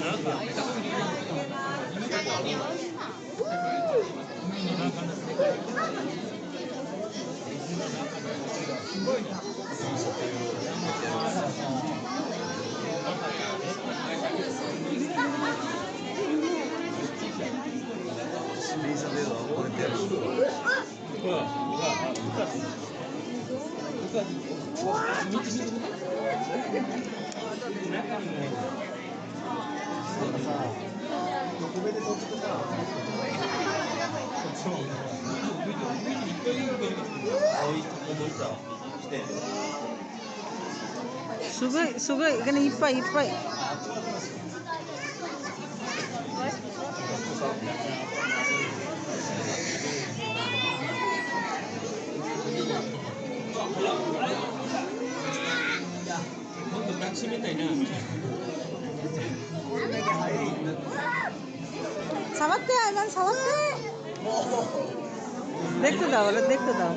見て見。というに思いさしてすごいすごいいっぱいいっぱいたいな。触って、あ、なん、触って。দেখতে দাও দেখতে দাও।